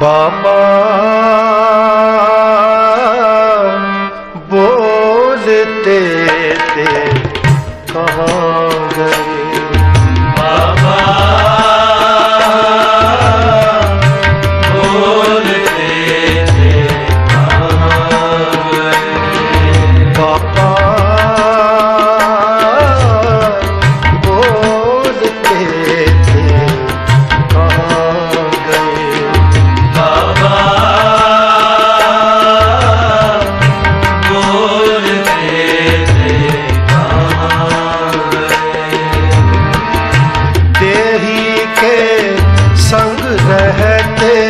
ਬਾਬਾ रहते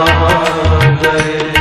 ਤੇ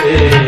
Hey.